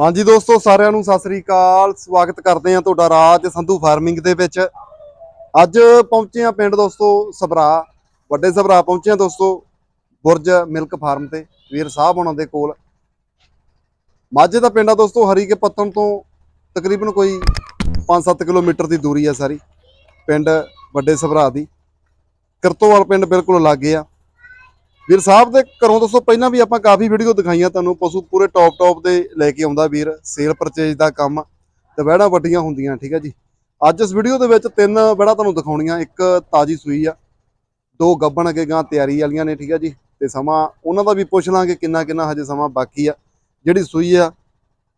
ਹਾਂਜੀ ਦੋਸਤੋ, ਸਾਰਿਆਂ ਨੂੰ ਸਤਿ ਸ੍ਰੀ ਅਕਾਲ। ਸਵਾਗਤ ਕਰਦੇ ਹਾਂ ਤੁਹਾਡਾ ਰਾਜ ਸੰਧੂ ਫਾਰਮਿੰਗ ਦੇ ਵਿੱਚ। ਅੱਜ ਪਹੁੰਚੇ ਹਾਂ ਪਿੰਡ ਦੋਸਤੋ, ਸਭਰਾ, ਵੱਡੇ ਸਭਰਾ ਪਹੁੰਚੇ ਹਾਂ ਦੋਸਤੋ, ਬੁਰਜ ਮਿਲਕ ਫਾਰਮ ਤੇ, ਵੀਰ ਸਾਹਿਬ ਉਹਨਾਂ ਦੇ ਕੋਲ। ਮਾਝੇ ਦਾ ਪਿੰਡ ਆ ਦੋਸਤੋ ਹਰੀਕੇ ਪੱਤਣ ਤੋਂ ਤਕਰੀਬਨ ਕੋਈ 5-7 ਕਿਲੋਮੀਟਰ ਦੀ ਦੂਰੀ ਆ ਸਾਰੀ, ਪਿੰਡ ਵੱਡੇ ਸਭਰਾ ਦੀ। ਕਿਰਤੋਵਾਲ ਪਿੰਡ ਬਿਲਕੁਲ ਲਾਗੇ ਆ। ਵੀਰ ਸਾਹਿਬ ਦੇ ਘਰੋਂ ਦੋਸਤੋ ਪਹਿਲਾਂ ਵੀ ਆਪਾਂ ਕਾਫੀ ਵੀਡੀਓ ਦਿਖਾਈਆਂ ਤੁਹਾਨੂੰ, ਪਸ਼ੂ ਪੂਰੇ ਟੌਪ ਟੌਪ ਦੇ ਲੈ ਕੇ ਆਉਂਦਾ ਵੀਰ ਸੇਲ ਪਰਚੇਜ ਦਾ ਕੰਮ, ਤੇ ਵਹਿੜਾਂ ਵੱਡੀਆਂ ਹੁੰਦੀਆਂ, ਠੀਕ ਹੈ ਜੀ। ਅੱਜ ਇਸ ਵੀਡੀਓ ਦੇ ਵਿੱਚ ਤਿੰਨ ਵਹਿੜਾਂ ਤੁਹਾਨੂੰ ਦਿਖਾਉਣੀਆਂ, ਇੱਕ ਤਾਜੀ ਸੂਈ ਆ, ਦੋ ਗੱਬਣ ਅੱਗੇ ਗਾਂ ਤਿਆਰੀ ਵਾਲੀਆਂ ਨੇ, ਠੀਕ ਹੈ ਜੀ, ਤੇ ਸਮਾਂ ਉਹਨਾਂ ਦਾ ਵੀ ਪੁੱਛ ਲਾਂਗੇ ਕਿੰਨਾ ਕਿੰਨਾ ਹਜੇ ਸਮਾਂ ਬਾਕੀ ਆ। ਜਿਹੜੀ ਸੂਈ ਆ,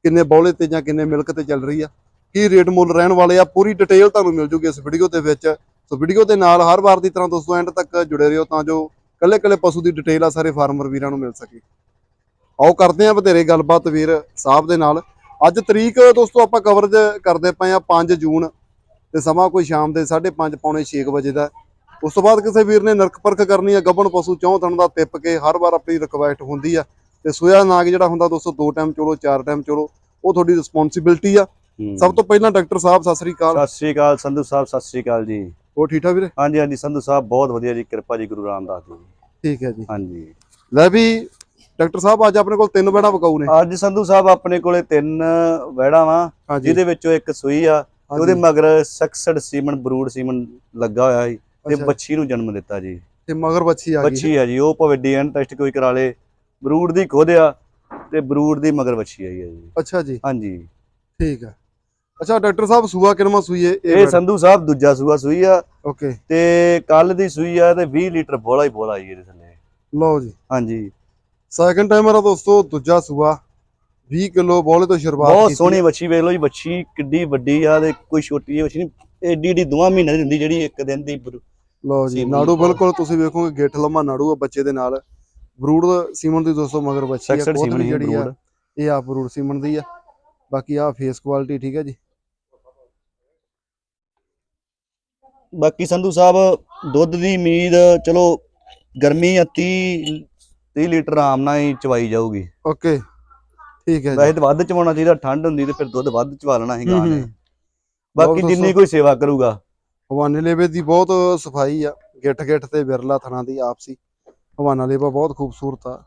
ਕਿੰਨੇ ਬੌਲੇ ਤੇ ਜਾਂ ਕਿੰਨੇ ਮਿਲਕ ਤੇ ਚੱਲ ਰਹੀ ਆ, ਕੀ ਰੇਟ ਮੁੱਲ ਰਹਿਣ ਵਾਲੇ ਆ, ਪੂਰੀ ਡਿਟੇਲ ਤੁਹਾਨੂੰ ਮਿਲ ਜੂਗੀ ਇਸ ਵੀਡੀਓ ਦੇ ਵਿੱਚ। ਸੋ ਵੀਡੀਓ ਦੇ ਨਾਲ ਹਰ ਵਾਰ ਦੀ ਤਰ੍ਹਾਂ ਦੋਸਤੋ ਐਂਡ ਤੱਕ ਜੁੜੇ ਰਹੋ, ਤਾਂ ਜੋ ਕੱਲੇ ਕੱਲੇ ਪਸ਼ੂ ਦੀ ਡਿਟੇਲ ਆ ਸਾਰੇ ਫਾਰਮਰ ਵੀਰਾਂ ਨੂੰ ਮਿਲ ਸਕੇ। ਆਓ ਕਰਦੇ ਆ ਵਧੇਰੇ ਗੱਲਬਾਤ ਵੀਰ ਸਾਹਿਬ ਦੇ ਨਾਲ। ਅੱਜ ਤਰੀਕ ਦੋਸਤੋ ਆਪਾਂ ਕਵਰੇਜ ਕਰਦੇ ਪਏ ਆ 5 ਜੂਨ ਤੇ ਸਮਾਂ ਕੋਈ ਸ਼ਾਮ ਦੇ 5:30 ਪੌਣੇ 6 ਵਜੇ ਦਾ। ਉਸ ਤੋਂ ਬਾਅਦ ਕਿਸੇ ਵੀਰ ਨੇ ਨਰਕ ਪਰਖ ਕਰਨੀ ਆ ਗੱਬਣ ਪਸ਼ੂ ਚੌਂ ਥਣ ਦਾ ਟਿੱਪ ਕੇ ਹਰ ਵਾਰ ਆਪਣੀ ਰਿਕਵੈਸਟ ਹੁੰਦੀ ਆ। ਤੇ ਸੋਇਆ ਨਾਗ ਜਿਹੜਾ ਹੁੰਦਾ ਦੋਸਤੋ ਦੋ ਟਾਈਮ ਚਲੋ ਚਾਰ ਟਾਈਮ ਚਲੋ ਉਹ ਤੁਹਾਡੀ ਰਿਸਪੌਂਸਿਬਿਲਟੀ ਆ। ਸਭ ਤੋਂ ਪਹਿਲਾਂ ਡਾਕਟਰ ਸਾਹਿਬ ਸਤਿ ਸ੍ਰੀ ਅਕਾਲ। ਸਤਿ ਸ਼੍ਰੀ ਅਕਾਲ ਸੰਧੂ ਸਾਹਿਬ ਸਤਿ ਸ਼੍ਰੀ ਅਕਾਲ ਜੀ। ਹੋਰ ਠੀਕ ਠਾਕ ਵੀਰੇ? ਹਾਂਜੀ ਹਾਂਜੀ ਸੰਧੂ ਸਾਹਿਬ ਬਹੁਤ ਵਧੀਆ ਜੀ ਕਿਰਪਾ ਜੀ ਗੁਰੂ ਰਾਮਦਾਸ ਜੀ ਠੀਕ ਹੈ ਜੀ। ਹਾਂਜੀ। ਲੈ ਵੀ ਡਾਕਟਰ ਸਾਹਿਬ ਅੱਜ ਆਪਣੇ ਕੋਲ ਤਿੰਨ ਬੈਣਾ ਵਕਾਊ ਨੇ। ਅੱਜ ਸੰਧੂ ਸਾਹਿਬ ਆਪਣੇ ਕੋਲੇ ਤਿੰਨ ਵਹਿੜਾਂ ਵਾ ਜਿਹਦੇ ਵਿੱਚੋਂ ਇੱਕ ਸੂਈ ਆ ਉਹਦੇ ਮਗਰ ਸਕਸੜ ਸੀਮਨ ਬਰੂਡ ਸੀਮਨ ਲੱਗਾ ਹੋਇਆ ਸੀ ਤੇ। ਬੱਚੀ ਨੂੰ ਜਨਮ ਦਿੱਤਾ ਜੀ। ਤੇ ਮਗਰ ਬੱਚੀ ਆ ਗਈ। ਬੱਚੀ ਆ ਜੀ ਉਹ ਭਾਵੇਂ ਡੀਐਨ ਟੈਸਟ ਕੋਈ ਕਰਾ ਲੇ ਬਰੂਡ ਦੀ ਖੁਦ ਆ ਤੇ ਬਰੂਡ ਦੀ ਮਗਰ ਬੱਚੀ ਆਈ ਆ ਜੀ। ਅੱਛਾ ਜੀ। ਹਾਂਜੀ। ਠੀਕ ਹੈ ਅੱਛਾ ਡਾਕਟਰ ਸਾਹਿਬ ਸੂਆ ਕਿਨਮਾ ਸੂਈ ਹੈ ਇਹ ਸੰਧੂ ਸਾਹਿਬ ਦੂਜਾ ਸੂਆ ਸੂਈ ਆ। ਓਕੇ। ਤੇ ਕੱਲ ਦੀ ਸੂਈ ਆ ਤੇ 20 ਲੀਟਰ ਬੋਲਾ ਹੀ ਬੋਲਾ ਜੀ ਇਹਦੇ ਥੱਲੇ। ਲਓ ਜੀ। ਹਾਂਜੀ। ਸੈਕੰਡ ਟਾਈਮ ਮੇਰਾ ਦੋਸਤੋ ਦੂਜਾ ਸੂਆ। 20 ਕਿਲੋ ਬੋਲੇ ਤੋਂ ਸ਼ੁਰੂਆਤ ਬਹੁਤ ਸੋਹਣੀ ਬੱਚੀ ਵੇਖ ਲਓ ਜੀ ਬੱਚੀ ਕਿੱਡੀ ਵੱਡੀ ਆ ਤੇ ਕੋਈ ਛੋਟੀ ਜਿਹੀ ਬੱਚੀ ਨਹੀਂ। ਏਡੀ ਏਡੀ ਦੋਵਾਂ ਮਹੀਨਿਆਂ ਦੀ ਹੁੰਦੀ ਜਿਹੜੀ ਇੱਕ ਦਿਨ ਦੀ ਲਓ ਜੀ ਨਾੜੂ ਬਿਲਕੁਲ ਤੁਸੀਂ ਵੇਖੋਗੇ ਗਿੱਠ ਲੰਮਾ ਨਾੜੂ ਆ ਬੱਚੇ ਦੇ ਨਾਲ। ਬਰੂਡ ਸੀਮਨ ਦੀ ਦੋਸਤੋ ਮਗਰ ਬੱਚੀ ਆ ਕੋਤਰੀ ਜਿਹੜੀ ਆ। ਇਹ ਆ ਬਰੂਡ ਸੀਮਨ ਦੀ ਆ। ਬਾਕੀ ਆ ਫੇਸ ਕੁਆਲਿਟੀ ਠੀਕ ਹੈ ਜੀ। ਬਾਕੀ ਸੰਧੂ ਸਾਹਿਬ ਦੁੱਧ ਦੀ ਉਮੀਦ ਚਲੋ ਗਰਮੀ ਆ 30 30 ਲੀਟਰ ਆਰਾਮ ਨਾਲ ਹੀ ਚਵਾਈ ਜਾਊਗੀ। ਓਕੇ ਠੀਕ ਹੈ ਜੀ। ਵੈਸੇ ਤਾਂ ਵੱਧ ਚਵਾਉਣਾ ਚਾਹੀਦਾ ਠੰਡ ਹੁੰਦੀ ਤੇ ਫਿਰ ਦੁੱਧ ਵੱਧ ਚਵਾ ਲੈਣਾ ਸੀ ਗਾਂ ਨੇ। ਬਾਕੀ ਜਿੰਨੀ ਕੋਈ ਸੇਵਾ ਕਰੂਗਾ। ਹਵਾਨੇ ਲੇਵੇ ਦੀ ਬਹੁਤ ਸਫ਼ਾਈ ਆ ਗਿੱਠ ਗਿੱਠ ਤੇ ਵਿਰਲਾ ਥਣਾ ਦੀ ਆਪਸੀ। ਹਵਾਨਾ ਲੇਵਾ ਬਹੁਤ ਖੂਬਸੂਰਤ ਆ।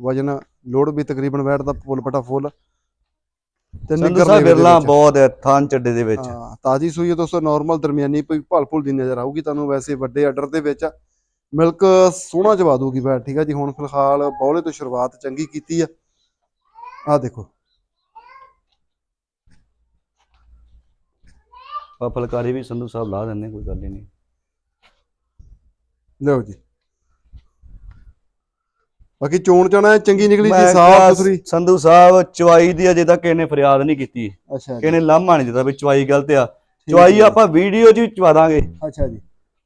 ਵਜਨ ਲੋਡ ਵੀ ਤਕਰੀਬਨ ਬੈਠ ਦਾ ਫੁੱਲ ਪਟਾ ਫੁੱਲ ਤੇ ਸੰਧੂ ਸਾਹਿਬ ਬਿਰਲਾ। ਬਹੁਤ ਹੈ ਥਾਂ ਚੱਡੇ ਦੇ ਵਿੱਚ। ਹਾਂ ਤਾਜੀ ਸੂਈ ਹੈ ਦੋਸਤੋ ਨਾਰਮਲ ਦਰਮਿਆਨੀ ਕੋਈ ਭਲ ਭੁਲ ਦੀ ਨਜ਼ਰ ਆਊਗੀ ਤੁਹਾਨੂੰ ਵੈਸੇ ਵੱਡੇ ਆਰਡਰ ਦੇ ਵਿੱਚ। ਮਿਲਕ ਸੋਹਣਾ ਚਵਾ ਦੂਗੀ ਬੈਠ ਠੀਕ ਆ ਜੀ। ਹੁਣ ਫਿਲਹਾਲ ਬੌਲੇ ਤੋਂ ਸ਼ੁਰੂਆਤ ਚੰਗੀ ਕੀਤੀ ਆ। ਆ ਦੇਖੋ। ਆ ਫਲਕਾਰੀ ਵੀ ਸੰਧੂ ਸਾਹਿਬ ਲਾ ਦਿੰਦੇ ਕੋਈ ਗੱਲ ਹੀ ਨਹੀਂ। ਲਿਓ ਜੀ। ਬਾਕੀ ਚੋਣ ਚਾਣਾ ਚੰਗੀ ਨਿਕਲੀ ਜੀ ਸਾਫ਼ ਸੁਥਰੀ। ਸੰਧੂ ਸਾਹਿਬ ਚਵਾਈ ਦੀ ਅਜੇ ਤੱਕ ਇਹਨੇ ਫਰਿਆਦ ਨਹੀਂ ਕੀਤੀ। ਅੱਛਾ ਜੀ। ਕਿਹਨੇ ਲਾਮਾ ਨਹੀਂ ਦਿੱਤਾ ਵੀ ਚਵਾਈ ਗਲਤ ਆ। ਚਵਾਈ। ਆਪਾਂ ਵੀਡੀਓ 'ਚ ਵੀ ਚਵਾ ਦਾਂਗੇ। ਅੱਛਾ ਜੀ।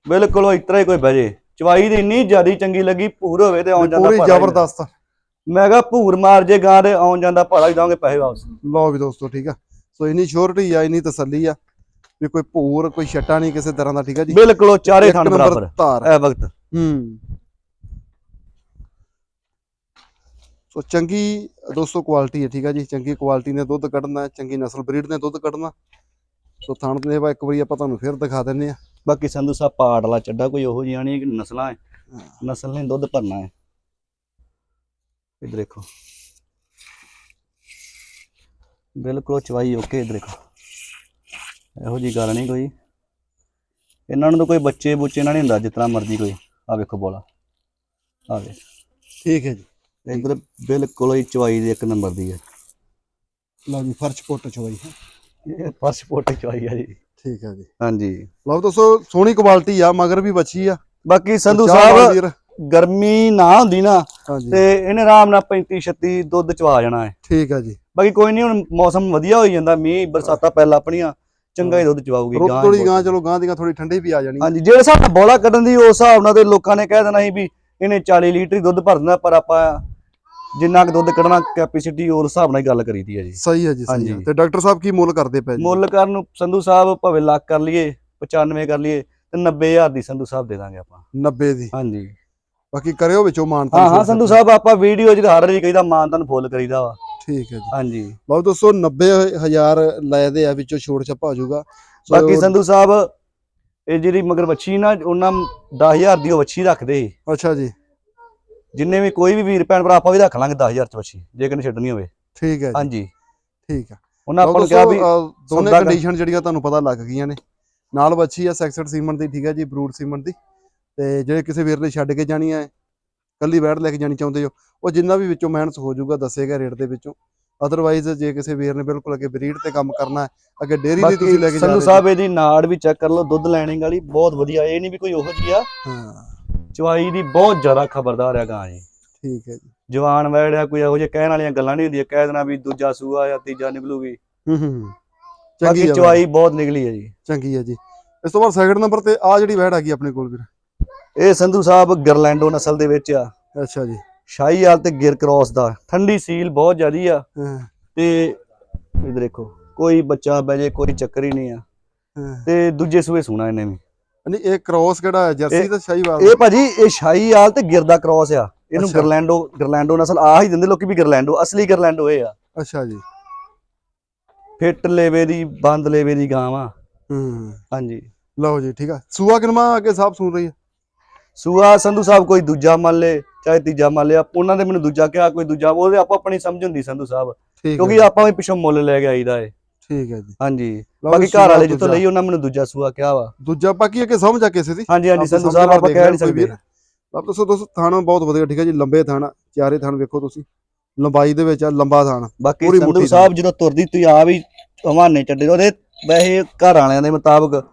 ਬਿਲਕੁਲ ਉਹ ਇਤਰਾ ਹੀ ਕੋਈ ਬਹਿ ਜੇ। ਚਵਾਈ ਦੀ ਇੰਨੀ ਜ਼ਿਆਦੀ ਚੰਗੀ ਲੱਗੀ ਭੂਰ ਹੋਵੇ ਤੇ ਆਉਣ ਜਾਂਦਾ ਪੂਰੀ। ਜ਼ਬਰਦਸਤ। ਮੈਂ ਕਿਹਾ ਭੂਰ ਮਾਰ ਜੇ ਗਾਂ ਦੇ ਆਉਣ ਜਾਂਦਾ ਭਾੜਾ ਹੀ ਦਾਂਗੇ ਪੈਸੇ ਵਾਪਸ। ਲਓ ਵੀ ਦੋਸਤੋ ਠੀਕ ਆ। ਸੋ ਇਨੀ ਸ਼ੋਰਟੀ ਆ ਇਨੀ ਤਸੱਲੀ ਆ ਵੀ ਕੋਈ ਭੂਰ ਕੋਈ ਛੱਟਾ ਨਹੀਂ ਕਿਸੇ ਤਰ੍ਹਾਂ ਦਾ ਠੀਕ ਆ ਜੀ। ਬਿਲਕੁਲ ਚਾਰੇ ਥਣ ਬਰਾਬਰ। ਇਹ ਵਕਤ। ਹੂੰ। ਸੋ ਚੰਗੀ ਦੋਸਤੋ ਕੁਆਲਿਟੀ ਹੈ ਠੀਕ ਆ ਜੀ? ਚੰਗੀ ਕੁਆਲਿਟੀ ਨੇ ਦੁੱਧ ਕੱਢਣਾ ਚੰਗੀ ਨਸਲ ਬਰੀਡ ਨੇ ਦੁੱਧ ਕੱਢਣਾ। ਸੋ ਥਣ ਦੇ ਵਾ ਇੱਕ ਵਾਰੀ ਆਪਾਂ ਤੁਹਾਨੂੰ ਫਿਰ ਦਿਖਾ ਦਿੰਨੇ ਆ ਬਾਕੀ ਸੰਧੂ ਸਾਹਿਬ ਪਾੜ ਵਾਲਾ ਚੱਡਾ ਕੋਈ ਉਹੋ ਜਿਹਾ ਨਹੀਂ ਕਿ ਨਸਲਾਂ ਹੈ। ਨਸਲ ਨੇ ਦੁੱਧ ਭਰਨਾ ਹੈ। ਇਧਰ ਦੇਖੋ। ਬਿਲਕੁਲ ਚਵਾਈ ਓਕੇ ਇਧਰ ਦੇਖੋ। ਇਹੋ ਜੀ ਗੱਲ ਨਹੀਂ ਕੋਈ। ਇਹਨਾਂ ਨੂੰ ਤਾਂ ਕੋਈ ਬੱਚੇ ਬੁੱਚੇ ਨਾਲ ਨਹੀਂ ਹੁੰਦਾ ਜਿਸ ਤਰ੍ਹਾਂ ਮਰਜ਼ੀ ਕੋਈ। ਆ ਵੇਖੋ ਬੋਲਾ। ਆ ਵੇ ਠੀਕ ਹੈ ਜੀ। ਇਧਰ ਬਿਲਕੁਲ ਹੀ ਚਵਾਈ ਦੀ ਇੱਕ ਨੰਬਰ ਦੀ ਹੈ। ਲਓ ਜੀ ਫਰਸ਼ ਪੁੱਟ ਚੋਈ ਹੈ। ਇਹ ਫਸਟ ਫੋਟ ਚਵਾਈ ਆ ਜੀ। ਠੀਕ ਹੈ ਜੀ। ਹਾਂਜੀ। ਲਓ ਦੋਸਤੋ ਸੋਹਣੀ ਕੁਆਲਿਟੀ ਆ ਮਗਰ ਵੀ ਬੱਚੀ ਆ। ਬਾਕੀ ਸੰਧੂ ਸਾਹਿਬ ਗਰਮੀ ਨਾ ਹੁੰਦੀ ਨਾ ਤੇ ਇਹਨੇ ਆਰਾਮ ਨਾਲ 35 36 ਦੁੱਧ ਚਵਾ ਜਾਣਾ ਹੈ। ਠੀਕ ਹੈ ਜੀ। ਬਾਕੀ ਕੋਈ ਨਹੀਂ ਹੁਣ ਮੌਸਮ ਵਧੀਆ ਹੋਈ ਜਾਂਦਾ ਮੀਂਹ ਬਰਸਾਤਾਂ ਪਹਿਲਾਂ ਆਪਣੀਆਂ ਚੰਗਾ ਹੀ ਦੁੱਧ ਚਵਾਉਗੀ ਗਾਂ ਥੋੜੀ। ਗਾਂ ਚਲੋ ਗਾਂ ਦੀਆਂ ਥੋੜੀ ਠੰਡੀ ਵੀ ਆ ਜਾਣੀ। ਹਾਂਜੀ ਜਿਹੜੇ ਹਿਸਾਬ ਨਾਲ ਬੋਲਾ ਕੱਢਣ ਦੀ ਉਸ ਹਿਸਾਬ ਨਾਲ ਤੇ ਲੋਕਾਂ ਨੇ ਕਹਿ ਦੇਣਾ ਸੀ ਵੀ ਇਹਨੇ 40 ਲੀਟਰ ਹੀ ਦੁੱਧ ਭਰ ਦੇਣਾ ਪਰ ਆਪਾਂ ਜਿੰਨਾ ਕੁ ਦੁੱਧ ਕੱਢਣਾ ਕੈਪੈਸਿਟੀ ਉਸ ਹਿਸਾਬ ਨਾਲ ਹੀ ਗੱਲ ਕਰੀਦੀ ਹੈ ਜੀ। ਸਹੀ ਹੈ ਜੀ ਸਹੀ ਹੈ ਹਾਂਜੀ। ਤੇ ਡਾਕਟਰ ਸਾਹਿਬ ਕੀ ਮੁੱਲ ਕਰਦੇ ਪਏ ਜੀ? ਮੁੱਲ ਕਰਨ ਨੂੰ ਸੰਧੂ ਸਾਹਿਬ ਭਾਵੇਂ ਲੱਖ ਕਰ ਲਈਏ 95 ਕਰ ਲਈਏ ਤੇ 90000 ਦੀ ਸੰਧੂ ਸਾਹਿਬ ਦੇ ਦਾਂਗੇ ਆਪਾਂ। 90 ਦੀ। ਹਾਂਜੀ। ਬਾਕੀ ਕਰਿਓ ਵਿੱਚੋਂ ਮਾਨਤਾ ਹਾਂ ਹਾਂ ਸੰਧੂ ਸਾਹਿਬ ਆਪਾਂ ਵੀਡੀਓ 'ਚ ਹਰ ਵਾਰੀ ਕਹੀਦਾ ਮਾਨ ਤੁਹਾਨੂੰ ਫੁੱਲ ਕਰੀਦਾ ਵਾ। ਠੀਕ ਹੈ ਜੀ। ਹਾਂਜੀ। ਲਓ ਦੋਸਤੋ 90000 ਲੈ ਦੇ ਆ ਵਿੱਚੋਂ ਛੋੜ ਛੱਪਾ ਹੋ ਜਾਊਗਾ। ਸੋ ਬਾਕੀ ਸੰਧੂ ਸਾਹਿਬ ਇਹ ਜਿਹੜੀ ਮਗਰ ਵੱਛੀ ਨਾ ਉਹਨਾਂ 10000 ਦੀ ਉਹ ਵੱਛੀ ਰੱਖਦੇ ਸੀ। ਅੱਛਾ ਜੀ। ਜਿੰਨੇ ਵੀ ਕੋਈ ਵੀ ਵੀਰ ਭੈਣ ਭਰਾ ਆਪਾਂ ਵੀ ਰੱਖ ਲਾਂਗੇ 10000 ਚ ਵੱਛੀ ਜੇ ਕਿਨੇ ਛੱਡਣੀ ਹੋਵੇ। ਠੀਕ ਹੈ ਜੀ। ਹਾਂਜੀ। ਠੀਕ ਹੈ ਉਹਨਾਂ ਆਪਾਂ ਨੂੰ ਕਿਹਾ ਵੀ ਦੋਨੇ ਕੰਡੀਸ਼ਨ ਜਿਹੜੀਆਂ ਤੁਹਾਨੂੰ ਪਤਾ ਲੱਗ ਗਈਆਂ ਨੇ। ਨਾਲ ਬੱਚੀ ਆ ਸੈਕਸਡ ਸੀਮਨ ਦੀ ਠੀਕ ਹੈ ਜੀ ਬਰੂਡ ਸੀਮਨ ਦੀ। ਤੇ ਜਿਹੜੇ ਕਿਸੇ ਵੀਰ ਨੇ ਛੱਡ ਕੇ ਜਾਣੀ ਹੈ ਕੱਲੀ ਵੈੜ ਲੈ ਕੇ ਜਾਣੀ ਚਾਹੁੰਦੇ ਹੋ ਉਹ ਜਿੰਨਾ ਵੀ ਵਿੱਚੋਂ ਮਾਈਨਸ ਹੋ ਜਾਊਗਾ ਦੱਸੇਗਾ ਰੇਟ ਦੇ ਵਿੱਚੋਂ। ਅਦਰਵਾਈਜ਼ ਜੇ ਕਿਸੇ ਵੀਰ ਨੇ ਬਿਲਕੁਲ ਅੱਗੇ ਬਰੀਡ ਤੇ ਕੰਮ ਕਰਨਾ ਹੈ ਅੱਗੇ ਡੇਅਰੀ ਦੀ ਤੁਸੀਂ ਲੈ ਕੇ ਜਾ ਸੰਧੂ ਰਹੇ ਸਾਹਿਬ ਇਹਦੀ ਨਾੜ ਵੀ ਚੈੱਕ ਕਰ ਲਓ ਦੁੱਧ ਲੈਣਿੰਗ ਵਾਲੀ ਬਹੁਤ ਵਧੀਆ ਇਹ ਨਹੀਂ ਵੀ ਕੋਈ ਉਹੋ ਜਿਹੀ ਆ। ਹਾਂ। ਚਵਾਈ ਦੀ ਬਹੁਤ ਜ਼ਿਆਦਾ ਖਬਰਦਾਰ ਆ ਗਾਂ ਜੀ ਠੀਕ ਹੈ ਜੀ। ਜਵਾਨ ਵੈੜਿਆ ਕੋਈ ਇਹੋ ਜਿਹੇ ਕਹਿਣ ਵਾਲੀਆਂ ਗੱਲਾਂ ਨਹੀਂ ਹੁੰਦੀਆਂ ਕਹਿ ਦੇਣਾ ਵੀ ਦੂਜਾ ਸੂਆ ਜਾਂ ਤੀਜਾ ਨਿਕਲੂਗੀ। ਹੂੰ ਹੂੰ ਹੂੰ। ਚੰਗੀ ਹੈ ਵੈੜ, ਚਵਾਈ ਬਹੁਤ ਨਿਕਲੀ ਹੈ ਜੀ। ਚੰਗੀ ਹੈ ਜੀ। ਇਸ ਤੋਂ ਬਾਅਦ ਸੈਕਿੰਡ ਨੰਬਰ ਤੇ ਆ ਜਿਹੜੀ ਵੈੜ ਹੈਗੀ ਆਪਣੇ ਕੋਲ ਵੀਰ। ਇਹ ਸੰਧੂ ਸਾਹਿਬ ਗਰਲੈਂਡੋ ਨਸਲ ਦੇ ਵਿੱਚ ਆ। ਅੱਛਾ ਜੀ। ਸ਼ਾਹੀਵਾਲ ਤੇ ਗਿਰ ਕ੍ਰੋਸ ਦਾ। ਠੰਡੀ ਸੀਲ ਬਹੁਤ ਜ਼ਿਆਦੀ ਆ। ਹਾਂ। ਤੇ ਇਹ ਦੇਖੋ ਕੋਈ ਬੱਚਾ ਬਜੇ ਕੋਈ ਚੱਕਰ ਹੀ ਨਹੀਂ ਆ। ਹਾਂ। ਤੇ ਦੂਜੇ ਸੂਏ ਸੂਣਾ ਇਹਨੇ ਵੀ। ਨਹੀਂ ਇਹ ਕ੍ਰੋਸ ਕਿਹੜਾ ਹੈ? ਜਰਸੀ ਤੇ ਸ਼ਾਹੀਵਾਲ ਇਹ ਭਾਜੀ ਇਹ ਸ਼ਾਹੀਵਾਲ ਤੇ ਗਿਰ ਦਾ ਕ੍ਰੋਸ ਆ। ਇਹਨੂੰ। ਗਰਲੈਂਡੋ ਗਰਲੈਂਡੋ ਨਸਲ ਆ ਹੀ ਦਿੰਦੇ ਲੋਕੀ ਵੀ ਗਰਲੈਂਡੋ ਅਸਲੀ ਗਰਲੈਂਡੋ ਇਹ ਆ। ਅੱਛਾ ਜੀ। ਫਿੱਟ ਲੇਵੇ ਦੀ ਬੰਦ ਲੇਵੇ ਦੀ ਗਾਂ ਵਾ। ਹੂੰ। ਹਾਂਜੀ। ਲਓ ਜੀ ਠੀਕ ਆ। ਸੂਆ ਕਿਨਮਾ ਅੱਗੇ ਸਾਹਿਬ ਸੁਣ ਰਹੀ ਹੈ ਸੂਆ ਸੰਧੂ ਸਾਹਿਬ ਕੋਈ ਦੂਜਾ ਮੰਨ ਲੇ ਚਾਹੇ ਤੀਜਾ ਮੰਨ ਲਿਆ ਉਹਨਾਂ ਦੇ ਮੈਨੂੰ ਦੂਜਾ ਕਿਹਾ ਕੋਈ ਦੂਜਾ ਉਹਦੇ ਆਪੋ ਆਪਣੀ ਸਮਝ ਹੁੰਦੀ ਸੰਧੂ ਸਾਹਿਬ। ਕਿਉਂਕਿ ਆਪਾਂ ਵੀ ਪਿੱਛੋਂ ਮੁੱਲ ਲੈ ਕੇ ਆਈਦਾ ਏ। ਠੀਕ ਹੈ ਜੀ। ਹਾਂਜੀ। ਲਓ ਬਾਕੀ ਘਰ ਵਾਲੇ ਜਿੱਥੋਂ। ਲਈ ਉਹਨਾਂ ਮੈਨੂੰ ਦੂਜਾ ਸੂਆ ਕਿਹਾ ਵਾ। ਦੂਜਾ ਬਾਕੀ ਅੱਗੇ ਸਮਝ ਆ ਕਿਸੇ ਦੀ? ਹਾਂਜੀ ਹਾਂਜੀ ਸੰਧੂ ਸਾਹਿਬ ਆਪਾਂ ਕਹਿ ਨਹੀਂ ਸਕਦੇ। ਆਪ ਦੱਸੋ ਦੋਸਤੋ ਥਾਣਾ ਬਹੁਤ ਵਧੀਆ ਠੀਕ ਹੈ ਜੀ ਲੰਬੇ ਥਾਣਾ ਚਾਰੇ ਥਾਣ ਵੇਖੋ ਤੁਸੀਂ। ਲੰਬਾਈ ਦੇ ਵਿੱਚ ਆ ਲੰਬਾ ਥਾਣ ਬਾਕੀ ਸੰਧੂ ਸਾਹਿਬ ਜਦੋਂ ਤੁਰਦੀ ਤੁਸੀਂ ਆ ਵੀ ਹਵਾਨੇ ਚੱਡੇ ਉਹਦੇ ਵੈਸੇ ਘਰ ਵਾਲਿਆਂ ਦੇ ਮੁਤਾਬਕ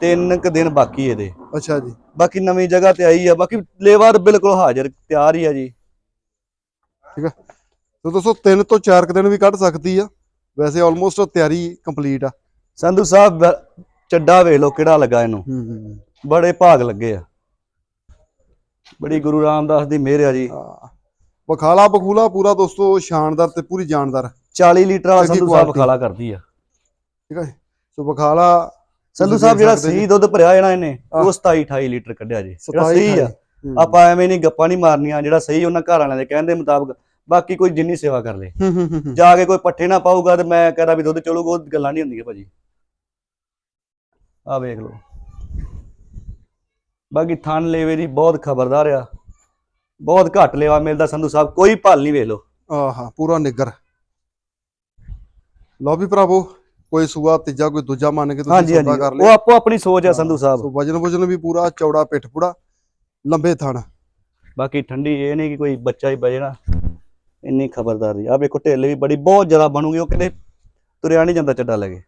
ਤਿੰਨ ਕੁ ਦਿਨ ਬਾਕੀ ਇਹਦੇ। ਅੱਛਾ ਜੀ। ਬਾਕੀ ਨਵੀਂ ਜਗ੍ਹਾ ਤੇ ਆਈ ਆ ਬਾਕੀ ਲੇਵਰ ਬਿਲਕੁਲ ਹਾਜ਼ਰ ਤਿਆਰ ਹੀ ਆ ਜੀ। ਤੇ ਦੋਸਤੋ ਤਿੰਨ ਤੋਂ ਚਾਰ ਕੁ ਦਿਨ ਵੀ ਕੱਢ ਸਕਦੀ ਆ। ਵੈਸੇ ਆਲਮੋਸਟ ਤਿਆਰੀ ਕੰਪਲੀਟ ਆ। ਸੰਧੂ ਸਾਹਿਬ ਚੱਡਾ ਵੇਖ ਲਓ ਕਿਹੜਾ ਲੱਗਾ ਇਹਨੂੰ। ਹੂੰ ਹੂੰ ਬੜੇ ਭਾਗ ਲੱਗੇ ਆ। ਬੜੀ ਗੁਰੂ ਰਾਮਦਾਸ ਦੀ ਮਿਹਰ ਆ ਜੀ। ਬਖਾਲਾ ਬਖੂਲਾ ਪੂਰਾ ਦੋਸਤੋ ਸ਼ਾਨਦਾਰ ਤੇ ਪੂਰੀ ਜਾਨਦਾਰ। 40 ਲੀਟਰ ਵਾਲਾ ਸੰਧੂ ਸਾਹਿਬ quality। ਖਾਲਾ ਕਰਦੀ ਆ। ਠੀਕ ਹੈ ਸੋ ਬਖਾਲਾ ਸੰਧੂ ਸਾਹਿਬ ਜਿਹੜਾ ਸਹੀ ਦੁੱਧ ਭਰਿਆ ਜਿਹੜਾ ਇਹਨੇ। ਉਹ 27 28 ਲੀਟਰ ਕੱਢਿਆ ਜੀ। ਜਿਹੜਾ 27 ਸਹੀ ਆ। ਆਪਾਂ ਐਵੇਂ ਨਹੀਂ ਗੱਪਾਂ ਨਹੀਂ ਮਾਰਨੀਆਂ ਜਿਹੜਾ ਸਹੀ ਉਹਨਾਂ ਘਰ ਵਾਲਿਆਂ ਦੇ ਕਹਿਣ ਦੇ ਮੁਤਾਬਕ ਬਾਕੀ ਕੋਈ ਜਿੰਨੀ ਸੇਵਾ ਕਰ ਲੇ। ਹੂੰ ਹੂੰ ਹੂੰ ਹੂੰ। ਜਾ ਕੇ ਕੋਈ ਪੱਠੇ ਨਾ ਪਾਊਗਾ ਤੇ ਮੈਂ ਕਹਦਾ ਵੀ ਦੁੱਧ ਚਲੂਗਾ ਉਹ ਗੱਲਾਂ ਨਹੀਂ ਹੁੰਦੀਆਂ ਭਾਜੀ। ਆ ਵੇਖ ਲਓ। ਬਾਕੀ ਥਣ ਲੇਵੇ ਦੀ ਬਹੁਤ ਖਬਰਦਾਰ ਆ। ਬਹੁਤ ਘੱਟ ਲੇਵਾ ਮਿਲਦਾ ਸੰਧੂ ਸਾਹਿਬ ਕੋਈ ਭਲ ਨਹੀਂ ਵੇਖ ਲਓ। ਆਹਾ ਪੂਰਾ ਨਿੱਗਰ। ਲਓ ਵੀ ਭਰਾਵੋ ਕੋਈ ਸੂਆ ਤੀਜਾ ਕੋਈ ਦੂਜਾ ਮੰਨ ਕੇ ਤੁਸੀਂ ਸੌਦਾ ਕਰ ਉਹ ਲਿਓ ਆਪੋ ਆਪਣੀ ਸੋਚ ਆ ਸੰਧੂ ਸਾਹਿਬ। ਸੋ ਵਜਨ ਵਜਨ ਵੀ ਪੂਰਾ ਚੌੜਾ ਪਿੱਠ ਪੂੜਾ ਲੰਬੇ ਥਣ। ਬਾਕੀ ਠੰਡੀ ਇਹ ਨਹੀਂ ਕਿ ਕੋਈ ਬੱਚਾ ਹੀ ਬਜੇ ਨਾ। ਇੰਨੀ ਖਬਰਦਾਰੀ ਆ ਵੇਖੋ ਢਿੱਲ ਵੀ ਬੜੀ ਬਹੁਤ ਜ਼ਿਆਦਾ ਬਣੂਗੀ ਉਹ ਕਹਿੰਦੇ ਤੁਰਿਆ ਨਹੀਂ ਜਾਂਦਾ ਚੱਡਾ ਲੱਗੇ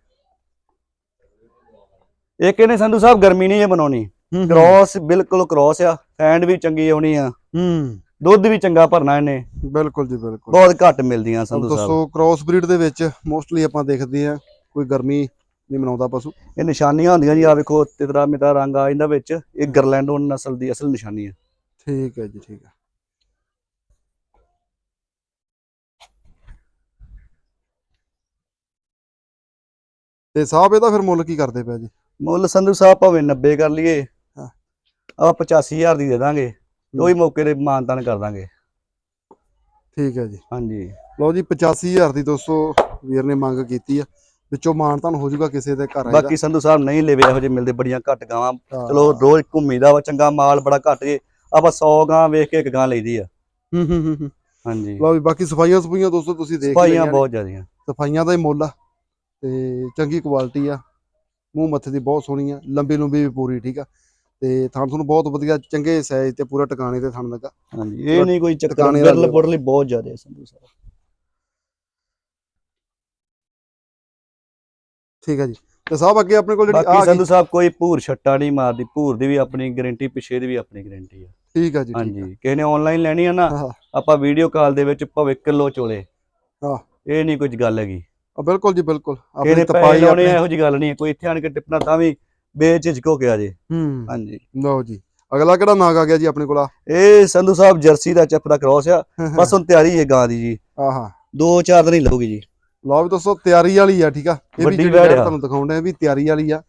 ਇਹ ਕਹਿੰਦੇ ਸੰਧੂ ਸਾਹਿਬ ਗਰਮੀ ਨਹੀਂ ਇਹ ਬਣਾਉਣੀ ਕ੍ਰੋਸ ਬਿਲਕੁਲ ਕ੍ਰੋਸ ਆ। ਫੈਂਡ ਵੀ ਚੰਗੀ ਆਉਣੀ ਆ। ਹੂੰ। ਦੁੱਧ ਵੀ ਚੰਗਾ ਭਰਨਾ ਇਹਨੇ। ਬਿਲਕੁਲ ਜੀ ਬਿਲਕੁਲ। ਬਹੁਤ ਘੱਟ ਮਿਲਦੀਆਂ ਸੰਧੂ ਸਾਹਿਬ। ਦੋਸਤੋ ਕ੍ਰਾਸ ਬਰੀਡ ਦੇ ਵਿੱਚ ਮੋਸਟਲੀ ਆਪਾਂ ਦੇਖਦੇ ਆ ਕੋਈ ਗਰਮੀ ਨਹੀਂ ਮਨਾਉਂਦਾ ਪਸ਼ੂ। ਇਹ ਨਿਸ਼ਾਨੀਆਂ ਹੁੰਦੀਆਂ ਜੀ ਆ ਵੇਖੋ ਤਿਤਰਾ ਮਿੱਤਰਾ ਰੰਗ ਆ ਇਹਨਾਂ ਵਿੱਚ ਇਹ ਗਰਲੈਂਡੋ ਨਸਲ ਦੀ ਅਸਲ ਨਿਸ਼ਾਨੀ ਹੈ ਠੀਕ ਹੈ ਜੀ ਠੀਕ ਹੈ। ਤੇ ਸਾਹਿਬ ਇਹਦਾ ਫਿਰ ਮੁੱਲ ਕੀ ਕਰਦੇ ਪਿਆ ਜੀ? ਮੁੱਲ ਸੰਧੂ ਸਾਹਿਬ ਭਾਵੇਂ 90 ਕਰ ਲਈਏ ਹਾਂ। ਆਪਾਂ 85000 ਦੀ ਦੇ ਦਾਂਗੇ ਉਹੀ ਮੌਕੇ ਤੇ ਮਾਨਤਾਨ ਕਰ ਦਾਂਗੇ। ਠੀਕ ਹੈ ਜੀ। ਹਾਂਜੀ। ਲਓ ਜੀ 85000 ਦੀ ਦੋਸਤੋ ਵੀਰ ਨੇ ਮੰਗ ਕੀਤੀ ਆ ਵਿੱਚੋਂ ਮਾਨਤਾਨ ਹੋ ਜਾਊਗਾ ਕਿਸੇ ਦੇ ਘਰ ਬਾਕੀ ਸੰਧੂ ਸਾਹਿਬ ਨਹੀਂ ਲੇਵੇ ਇਹੋ ਜਿਹੇ ਮਿਲਦੇ ਬੜੀਆਂ ਘੱਟ ਗਾਵਾਂ। ਚਲੋ ਰੋਜ਼ ਘੁੰਮੀਦਾ ਵਾ ਚੰਗਾ ਮਾਲ ਬੜਾ ਘੱਟ ਜੇ ਆਪਾਂ 100 ਗਾਂ ਵੇਖ ਕੇ ਇੱਕ ਗਾਂ ਲਈਦੀ ਆ। ਹੂੰ ਹੂੰ ਹੂੰ। ਹਾਂਜੀ। ਲਓ ਵੀ ਬਾਕੀ ਸਫਾਈਆਂ ਸਫਾਈਆਂ ਦੋਸਤੋ ਤੁਸੀਂ ਦੇਖ ਸਫਾਈਆਂ ਲਈਆਂ ਨੇ। ਬਹੁਤ ਜ਼ਿਆਦੀਆਂ। ਸਫਾਈਆਂ ਦਾ ਹੀ ਮੁੱਲ ਆ। ਤੇ ਚੰਗੀ ਕੁਆਲਿਟੀ ਆ। ਮੂੰਹ ਮੱਥੇ ਦੀ ਬਹੁਤ ਸੋਹਣੀ ਆ। ਲੰਬੀ ਲੰਬੀ ਵੀ ਪੂਰੀ ਠੀਕ ਆ। ਤੇ ਥਣ ਤੁਹਾਨੂੰ ਬਹੁਤ ਵਧੀਆ ਚੰਗੇ ਸਾਈਜ਼ ਤੇ ਪੂਰਾ ਟਿਕਾਣੇ ਤੇ ਥਣ ਲੱਗਾ। ਹਾਂਜੀ ਇਹ ਨਹੀਂ ਕੋਈ ਚੱਕਰ ਬਿਰਲ ਬੁਰਲੀ ਬਹੁਤ ਜ਼ਿਆਦਾ ਸੰਧੂ ਸਾਹਿਬ ਠੀਕ ਆ ਜੀ। ਤੇ ਸਾਹਿਬ ਅੱਗੇ ਆਪਣੇ ਕੋਲ ਜਿਹੜੀ ਬਾਕੀ ਸੰਧੂ ਸਾਹਿਬ ਕੋਈ ਭੂਰ ਛੱਟਾ ਨਹੀਂ ਮਾਰਦੀ। ਭੂਰ ਦੀ ਵੀ ਆਪਣੀ ਗਾਰੰਟੀ ਪਿਛੇ ਦੀ ਵੀ ਆਪਣੀ ਗਾਰੰਟੀ ਆ। ਠੀਕ ਆ ਜੀ ਹਾਂਜੀ ਕਿਸੇ ਨੇ ਆਨਲਾਈਨ ਲੈਣੀ ਆ ਨਾ ਆਪਾਂ ਵੀਡੀਓ ਕਾਲ ਦੇ ਵਿੱਚ ਭਾਵੇਂ ਕਿਲੋ ਚੋਲੇ। ਹਾਂ। ਇਹ ਨਹੀਂ ਕੁਝ ਗੱਲ ਹੈਗੀ। ਬਿਲਕੁਲ ਜੀ ਬਿਲਕੁਲ। ਆਪਣੀ ਤਪਾਈ ਆਪਣੇ ਇਹੋ ਜੀ ਗੱਲ ਨਹੀਂ ਕੋਈ ਇੱਥੇ ਆਣ ਕੇ ਟਿੱਪਣਾ ਤਾਂ ਵੀ ਬੇਝਿਜਕ ਹੋ ਕੇ ਆ ਜੇ। ਹੂੰ। ਹਾਂਜੀ। ਲਓ ਜੀ। ਅਗਲਾ ਕਿਹੜਾ ਨਾਗ ਆ ਗਿਆ ਜੀ ਆਪਣੇ ਕੋਲ? ਆ ਇਹ ਸੰਧੂ ਸਾਹਿਬ ਜਰਸੀ ਦਾ ਚੱਪ ਦਾ ਕ੍ਰੋਸ ਆ। ਬਸ ਹੁਣ ਤਿਆਰੀ ਹੈ ਗਾਂ ਦੀ ਜੀ। ਆਹਾ। ਦੋ ਚਾਰ ਦਿਨ ਹੀ ਲੱਗੂਗੀ ਜੀ। ਲਓ ਵੀ ਦੋਸਤੋ ਤਿਆਰੀ ਵਾਲੀ ਆ ਠੀਕ ਆ? ਇਹ ਵੀ ਜਿਹੜੀ। ਤੁਹਾਨੂੰ ਦਿਖਾਉਂਦੇ ਆ ਵੀ ਤਿਆਰੀ ਵਾਲੀ ਆ।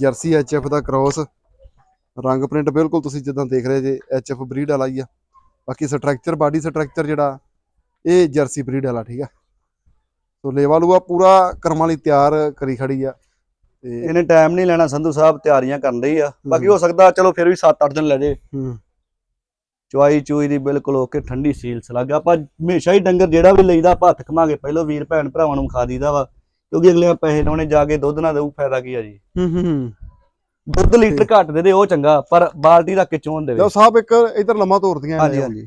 ਜਰਸੀ ਐਚਐਫ ਦਾ ਕ੍ਰੋਸ ਰੰਗ ਪ੍ਰਿੰਟ ਬਿਲਕੁਲ ਤੁਸੀਂ ਜਿੱਦਾਂ ਦੇਖ ਰਹੇ ਜੇ ਐਚਐਫ ਬਰੀਡ ਵਾਲਾ ਹੀ ਆ। ਬਾਕੀ ਸਟਰਕਚਰ ਬਾਡੀ ਸਟਰਕਚਰ ਜਿਹੜਾ ਇਹ ਜਰਸੀ ਬਰੀਡ ਵਾਲਾ ਠੀਕ ਆ? ਸੋ ਲੇਵਾ ਲੂਆ ਪੂਰਾ ਕਰਮਾਂ ਵਾਲੀ ਤਿਆਰ ਕਰੀ ਖੜੀ ਆ ਤੇ ਇਹਨੇ ਟਾਈਮ ਨਹੀਂ ਲੈਣਾ ਸੰਧੂ ਸਾਹਿਬ ਤਿਆਰੀਆਂ ਕਰਨ ਲਈ ਆ। ਬਾਕੀ ਹੋ ਸਕਦਾ ਚਲੋ ਫਿਰ ਵੀ 7-8 ਦਿਨ ਲੈ ਜੇ। ਹੂੰ। ਚੁਆਈ ਚੂਈ ਦੀ ਬਿਲਕੁਲ ਓਕੇ ਠੰਡੀ ਸੀਲ ਸਲਾਗਾ ਆਪਾਂ ਹਮੇਸ਼ਾ ਹੀ ਡੰਗਰ ਜਿਹੜਾ ਵੀ ਲਈਦਾ ਆਪਾਂ ਹੱਥ ਖਮਾ ਕੇ ਪਹਿਲਾਂ ਵੀਰ ਭੈਣ ਭਰਾਵਾਂ ਨੂੰ ਖਾ ਦਈਦਾ ਵਾ ਕਿਉਂਕਿ ਅਗਲੇ ਪੈਸੇ ਲਾਉਣੇ ਜਾ ਕੇ ਦੁੱਧ ਨਾ ਦੇਊ ਫਾਇਦਾ ਕੀ ਆ ਜੀ। ਹੂੰ ਹੂੰ ਦੁੱਧ ਲੀਟਰ ਘੱਟ ਦੇ ਦੇ ਉਹ ਚੰਗਾ ਪਰ ਬਾਲਟੀ ਰੱਖ ਕੇ ਚੋਣ ਦੇਵੇ। ਲਓ ਸਾਹਿਬ ਇੱਕ ਇਧਰ ਲੰਮਾ ਤੋਰਦੀਆਂ ਹਾਂਜੀ ਹਾਂਜੀ।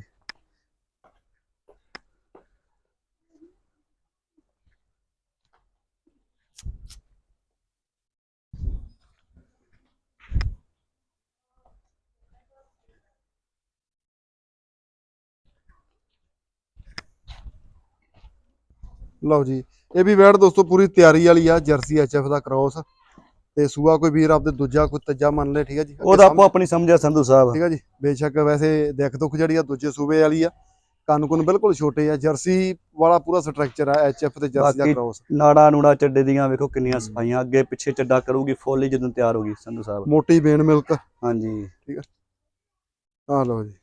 ਲਓ ਜੀ ਇਹ ਵੀ ਵੈੜ ਦੋਸਤੋ ਪੂਰੀ ਤਿਆਰੀ ਵਾਲੀ ਆ ਜਰਸੀ ਐਚਐਫ ਦਾ ਕ੍ਰੋਸ ਤੇ ਸੂਆ ਕੋਈ ਵੀਰ ਆਪਦੇ ਦੂਜਾ ਕੋਈ ਤੀਜਾ ਮੰਨ ਲੈ ਠੀਕ ਹੈ ਜੀ? ਉਹਦਾ ਆਪੋ ਆਪਣੀ ਸਮਝਿਆ ਸੰਧੂ ਸਾਹਿਬ। ਠੀਕ ਹੈ ਜੀ ਬੇਸ਼ੱਕ ਵੈਸੇ ਦੇਖ ਦੁੱਖ ਜਿਹੜੀ ਆ ਦੂਜੇ ਸੂਬੇ ਵਾਲੀ ਆ ਕੰਨ ਕੁਨ ਬਿਲਕੁਲ ਛੋਟੇ ਆ ਜਰਸੀ ਵਾਲਾ ਪੂਰਾ ਸਟਰਕਚਰ ਆ ਐਚਐਫ ਤੇ ਜਰਸੀ ਦਾ ਕ੍ਰੋਸ ਨਾੜਾ ਨੂੜਾ ਚੱਡੇ ਦੀਆਂ ਵੇਖੋ ਕਿੰਨੀਆਂ ਸਫਾਈਆਂ ਅੱਗੇ ਪਿੱਛੇ ਚੱਡਾ ਕਰੂਗੀ ਫੁੱਲ ਜਦੋਂ ਤਿਆਰ ਹੋਗੀ ਸੰਧੂ ਸਾਹਿਬ। ਮੋਟੀ ਬੇਨ ਮਿਲਕ। ਹਾਂਜੀ। ਆ। ਲਓ ਜੀ।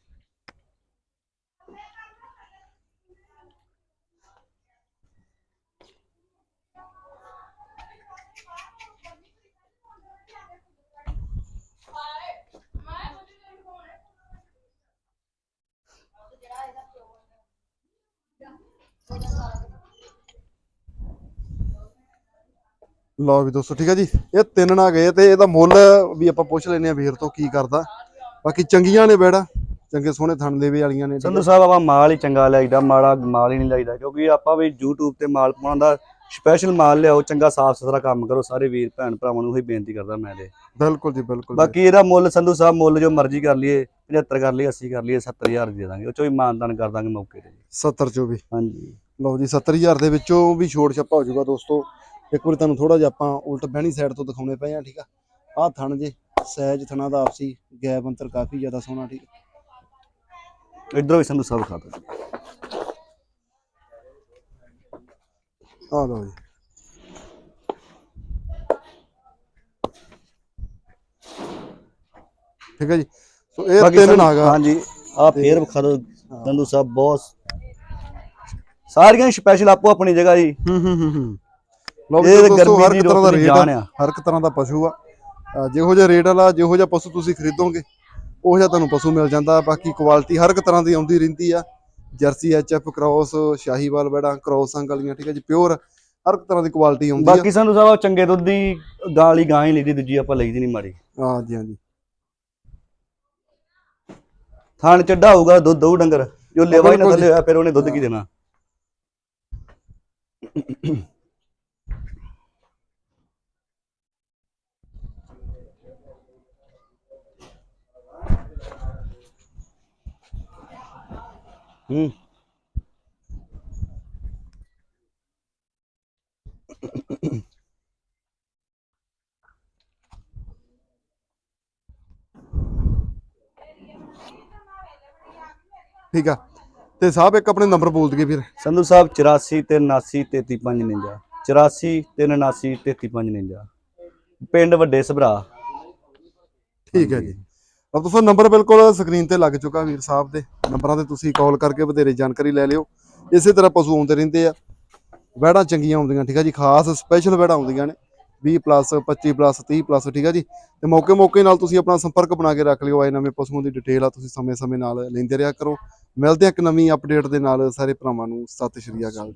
ਲਓ ਵੀ ਦੋਸਤੋ ਠੀਕ ਹੈ ਜੀ। ਇਹ ਤਿੰਨ ਨਾ ਗਏ ਤੇ ਇਹਦਾ ਮੁੱਲ ਵੀ ਆਪਾਂ ਪੁੱਛ ਲੈਨੇ ਆ ਵੀਰ ਤੋਂ ਕੀ ਕਰਦਾ। ਬਾਕੀ ਚੰਗੀਆਂ ਨੇ ਬੈੜਾ ਚੰਗੇ ਸੋਹਣੇ ਥਣ ਦੇਵੇ ਵਾਲੀਆਂ ਨੇ ਸੰਧੂ ਹੈ। ਸਾਹਿਬ ਆਪਾਂ ਮਾਲ ਹੀ ਚੰਗਾ ਲਿਆਈਦਾ ਮਾੜਾ ਮਾਲ ਹੀ ਨਹੀਂ ਲਿਆਈਦਾ ਕਿਉਂਕਿ ਆਪਾਂ ਵੀ YouTube ਤੇ ਮਾਲ ਪਾਉਣ ਦਾ ਸਪੈਸ਼ਲ ਮਾਲ ਲਿਆਓ ਚੰਗਾ ਸਾਫ਼ ਸੁਥਰਾ ਕੰਮ ਕਰੋ ਸਾਰੇ ਵੀਰ ਭੈਣ ਭਰਾਵਾਂ ਨੂੰ ਉਹੀ ਬੇਨਤੀ ਕਰਦਾ ਮੈਂ ਤੇ। ਬਿਲਕੁਲ ਜੀ ਬਿਲਕੁਲ। ਬਾਕੀ ਇਹਦਾ ਮੁੱਲ ਸੰਧੂ ਸਾਹਿਬ ਮੁੱਲ ਜੋ ਮਰਜ਼ੀ ਕਰ ਲਈਏ 75 ਕਰ ਲਈਏ 80 ਕਰ ਲਈਏ 70000 ਦੇ ਦਾਂਗੇ ਉਹ ਚੋਂ ਹੀ ਮਾਨਦਾਨ ਕਰ ਦਾਂਗੇ ਮੌਕੇ ਤੇ। ਜੀ 70 ਚੋਂ ਵੀ। ਹਾਂਜੀ। ਲਓ ਜੀ 70000 ਦੇ ਵਿੱਚੋਂ ਵੀ ਛੋਟ ਛੱਪਾ ਹੋ ਜਾਊਗਾ ਦੋਸਤੋ। ਇੱਕ ਵਾਰੀ ਤੁਹਾਨੂੰ ਥੋੜਾ ਜਿਹਾ ਆਪਾਂ ਉਲਟ ਬਹਿਣੀ ਸਾਈਡ ਤੋਂ ਦਿਖਾਉਣੇ ਪਏ ਆ ਠੀਕ ਆ? ਆਹ ਥਣ ਜੇ ਸਹਿਜ ਥਣਾ ਦਾ ਆਪਸੀ ਗੈਪ ਅੰਤਰ ਕਾਫੀ ਜ਼ਿਆਦਾ ਸੋਹਣਾ ਠੀਕ ਆ। ਇਧਰੋਂ ਵੀ ਸੰਧੂ ਸਾਹਿਬ ਖਾ ਦੋ ਆਹ ਲਓ ਜੀ। ਠੀਕ ਹੈ ਜੀ? ਸੋ ਇਹ ਤਿੰਨ ਨਾਗਾ ਹਾਂਜੀ ਆ ਫੇਰ ਵਿਖਾ ਦੋ ਸੰਧੂ ਸਾਹਿਬ ਬਹੁਤ ਸਾਰੀਆਂ ਸਪੈਸ਼ਲ ਆਪੋ ਆਪਣੀ ਜਗ੍ਹਾ ਜੀ। ਹੂੰ ਹੂੰ ਹੂੰ। ਇਹ ਵੀ ਦੋਸਤੋ ਗਰਮੀ ਹਰ ਇੱਕ ਤਰ੍ਹਾਂ ਦਾ ਰੇਟ ਆ। ਹਰ ਇੱਕ ਤਰ੍ਹਾਂ ਦਾ ਪਸ਼ੂ ਆ। ਜਿਹੋ ਜਿਹਾ ਰੇਟ ਵਾਲਾ ਜਿਹੋ ਜਿਹਾ ਪਸ਼ੂ ਤੁਸੀਂ ਖਰੀਦੋਗੇ ਉਹ ਜਿਹਾ ਤੁਹਾਨੂੰ ਪਸ਼ੂ ਮਿਲ ਜਾਂਦਾ। ਬਾਕੀ ਕੁਆਲਿਟੀ ਹਰ ਇੱਕ ਤਰ੍ਹਾਂ ਦੀ ਆਉਂਦੀ ਰਹਿੰਦੀ ਆ। ਜਰਸੀ ਐਚਐਫ ਕ੍ਰੋਸ ਸ਼ਾਹੀਵਾਲ ਬੈੜਾ ਕ੍ਰੋਸ ਅੰਗ ਵਾਲੀਆਂ ਠੀਕ ਹੈ ਜੀ? ਪਿਓਰ ਹਰ ਇੱਕ ਤਰ੍ਹਾਂ ਦੀ ਕੁਆਲਿਟੀ ਆਉਂਦੀ ਆ। ਬਾਕੀ ਸੰਧੂ ਸਾਹਿਬ ਚੰਗੇ ਦੁੱਧ ਦੀ ਗਾਲੀ ਗਾਂ ਹੀ ਲਈਦੀ ਦੂਜੀ ਆਪਾਂ ਲਈਦੀ ਨਹੀਂ ਮਾੜੀ। ਹਾਂ ਜੀ ਹਾਂ ਜੀ। ਥਾਣ ਚੱਡਾ ਹੋਊਗਾ ਦੁੱਧ ਦਊ ਡੰਗਰ। ਜੋ ਲੇਵਾ ਹੀ ਨਾ ਥੱਲੇ ਫਿਰ ਉਹਨੇ ਦੁੱਧ ਕੀ ਦੇਣਾ? ਹੂੰ। ਠੀਕ ਆ। ਤੇ ਸਾਹਿਬ ਇੱਕ ਆਪਣੇ ਨੰਬਰ ਬੋਲ ਦਈਏ ਫਿਰ। ਸੰਧੂ ਸਾਹਿਬ 84 ਤੇ 79 33559 84 ਤੇ 79 33559 ਪਿੰਡ ਵੱਡੇ ਸਭਰਾ। ਠੀਕ ਹੈ ਜੀ। ਅਬ ਦੋਸਤੋ ਨੰਬਰ ਬਿਲਕੁਲ ਸਕਰੀਨ ਤੇ ਲੱਗ ਚੁੱਕਾ ਵੀਰ ਸਾਹਿਬ ਦੇ। ਨੰਬਰਾਂ ਤੇ ਤੁਸੀਂ ਕਾਲ ਕਰਕੇ ਵਧੇਰੇ ਜਾਣਕਾਰੀ ਲੈ ਲਿਓ। ਇਸੇ ਤਰ੍ਹਾਂ ਪਸ਼ੂ ਆਉਂਦੇ ਰਹਿੰਦੇ ਆ। ਵੈੜਾਂ ਚੰਗੀਆਂ ਆਉਂਦੀਆਂ, ਠੀਕ ਆ ਜੀ? ਖਾਸ ਸਪੈਸ਼ਲ ਵੈੜਾਂ ਆਉਂਦੀਆਂ ਨੇ। 20 ਪਲੱਸ 25 ਪਲੱਸ 30 ਪਲੱਸ ਠੀਕ ਆ ਜੀ? ਤੇ ਮੌਕੇ ਮੌਕੇ ਨਾਲ ਤੁਸੀਂ ਆਪਣਾ ਸੰਪਰਕ ਬਣਾ ਕੇ ਰੱਖ ਲਿਓ। ਆਏ ਨਵੇਂ ਪਸ਼ੂਆਂ ਦੀ ਡਿਟੇਲ ਆ, ਤੁਸੀਂ ਸਮੇਂ-ਸਮੇਂ ਨਾਲ ਲੈਂਦੇ ਰਿਹਾ ਕਰੋ। ਮਿਲਦੇ ਆ ਇੱਕ ਨਵੀਂ ਅਪਡੇਟ ਦੇ ਨਾਲ। ਸਾਰੇ ਭਰਾਵਾਂ ਨੂੰ ਸਤਿ ਸ਼੍ਰੀ ਅਕਾਲ।